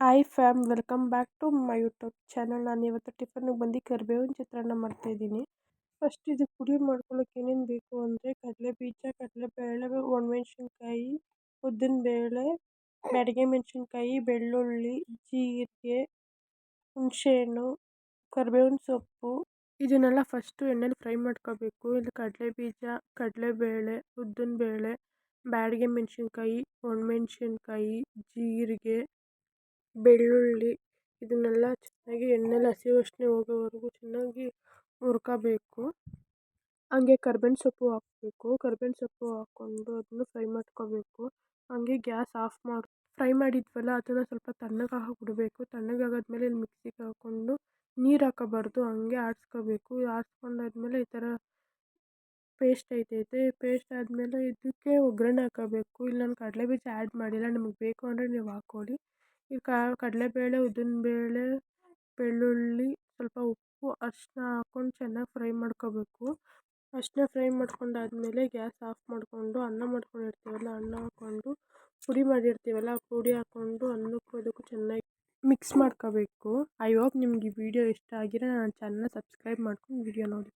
Hi fam welcome back to my YouTube channel ನಾನು ಇವತ್ತು ಟಿಫನ್ಗೆ ಬಂದು ಕರಿಬೇವಿನ ಚಿತ್ರಾನ್ನ ಮಾಡ್ತಾಯಿದ್ದೀನಿ ಫಸ್ಟ್ ಇದು ಪುಡಿ ಮಾಡ್ಕೊಳ್ಳೋಕೆ ಏನೇನು ಬೇಕು ಅಂದರೆ ಕಡಲೆ ಬೀಜ ಕಡಲೆಬೇಳೆ, ಒಣಮೆಣ್ಸಿನ್ಕಾಯಿ, ಉದ್ದಿನಬೇಳೆ, ಬ್ಯಾಡಗಿ ಮೆಣಸಿನ್ಕಾಯಿ, ಬೆಳ್ಳುಳ್ಳಿ, ಜೀರಿಗೆ, ಹುಣಸೆಹಣ್ಣು, ಕರಿಬೇವಿನ ಸೊಪ್ಪು. ಇದನ್ನೆಲ್ಲ ಫಸ್ಟು ಎಣ್ಣೆಲಿ ಫ್ರೈ ಮಾಡ್ಕೋಬೇಕು. ಇದು ಬೇಳೆ ಕಡಲೆಬೇಳೆ, ಉದ್ದಿನಬೇಳೆ, ಬ್ಯಾಡಿಗೆ ಮೆಣಸಿನ್ಕಾಯಿ, ಒಣಮೆಣ್ಸಿನ್ಕಾಯಿ, ಜೀರಿಗೆ ಬೆಳ್ಳುಳ್ಳಿ ಇದನ್ನೆಲ್ಲ ಚೆನ್ನಾಗಿ ಎಣ್ಣೆಲಿ ಹಸಿ ವಾಸನೆ ಹೋಗೋವರೆಗೂ ಚೆನ್ನಾಗಿ ಹುರ್ಕೋಬೇಕು. ಹಂಗೆ ಕರ್ಬೇವಿನ ಸೊಪ್ಪು ಹಾಕಬೇಕು. ಕರ್ಬೇವಿನ ಸೊಪ್ಪು ಹಾಕ್ಕೊಂಡು ಅದನ್ನು ಫ್ರೈ ಮಾಡ್ಕೊಬೇಕು. ಹಂಗೆ ಗ್ಯಾಸ್ ಆಫ್ ಮಾಡಿ, ಫ್ರೈ ಮಾಡಿದ್ವಲ್ಲ ಅದನ್ನು ಸ್ವಲ್ಪ ತಣ್ಣಗಾಗೋಕೆ ಬಿಡಬೇಕು ತಣ್ಣಗಾಗಾದ್ಮೇಲೆ ಮಿಕ್ಸಿಗೆ ಹಾಕ್ಕೊಂಡು ನೀರು ಹಾಕೋಬಾರ್ದು. ಹಂಗೆ ಆಡಿಸ್ಕೋಬೇಕು. ಆಡಿಸ್ಕೊಂಡಾದ್ಮೇಲೆ ಈ ಥರ ಪೇಸ್ಟ್ ಆಯ್ತೈತೆ ಪೇಸ್ಟ್ ಆದಮೇಲೆ ಇದಕ್ಕೆ ಒಗ್ಗರಣೆ ಹಾಕಬೇಕು. ಇಲ್ಲಿ ನಾನು ಕಡಲೆ ಬೀಜ ಆ್ಯಡ್ ಮಾಡಿಲ್ಲ. ನಿಮಗೆ ಬೇಕು ಅಂದರೆ ನೀವು ಹಾಕ್ಕೊಳ್ಳಿ. ಈ ಕಡಲೆಬೇಳೆ, ಉದ್ದಿನಬೇಳೆ, ಬೆಳ್ಳುಳ್ಳಿ, ಸ್ವಲ್ಪ ಉಪ್ಪು ಅರಿಶಿನ ಹಾಕ್ಕೊಂಡು ಚೆನ್ನಾಗಿ ಫ್ರೈ ಮಾಡ್ಕೋಬೇಕು. ಅರಿಶಿನ ಫ್ರೈ ಮಾಡ್ಕೊಂಡಾದ್ಮೇಲೆ ಗ್ಯಾಸ್ ಆಫ್ ಮಾಡಿಕೊಂಡು ಅನ್ನ ಮಾಡ್ಕೊಂಡಿರ್ತೀವಲ್ಲ, ಅನ್ನ ಹಾಕ್ಕೊಂಡು ಪುಡಿ ಮಾಡಿರ್ತೀವಲ್ಲ, ಆ ಪುಡಿ ಹಾಕ್ಕೊಂಡು ಅನ್ನಕ್ಕೂ ಅದಕ್ಕೂ ಚೆನ್ನಾಗಿ ಮಿಕ್ಸ್ ಮಾಡ್ಕೋಬೇಕು. ಐ ಹೋಪ್ ನಿಮ್ಗೆ ಈ ವಿಡಿಯೋ ಇಷ್ಟ ಆಗಿರೋ ನನ್ನ ಚಾನಲ್ನ ಸಬ್ಸ್ಕ್ರೈಬ್ ಮಾಡ್ಕೊಂಡು ವಿಡಿಯೋ ನೋಡಿ.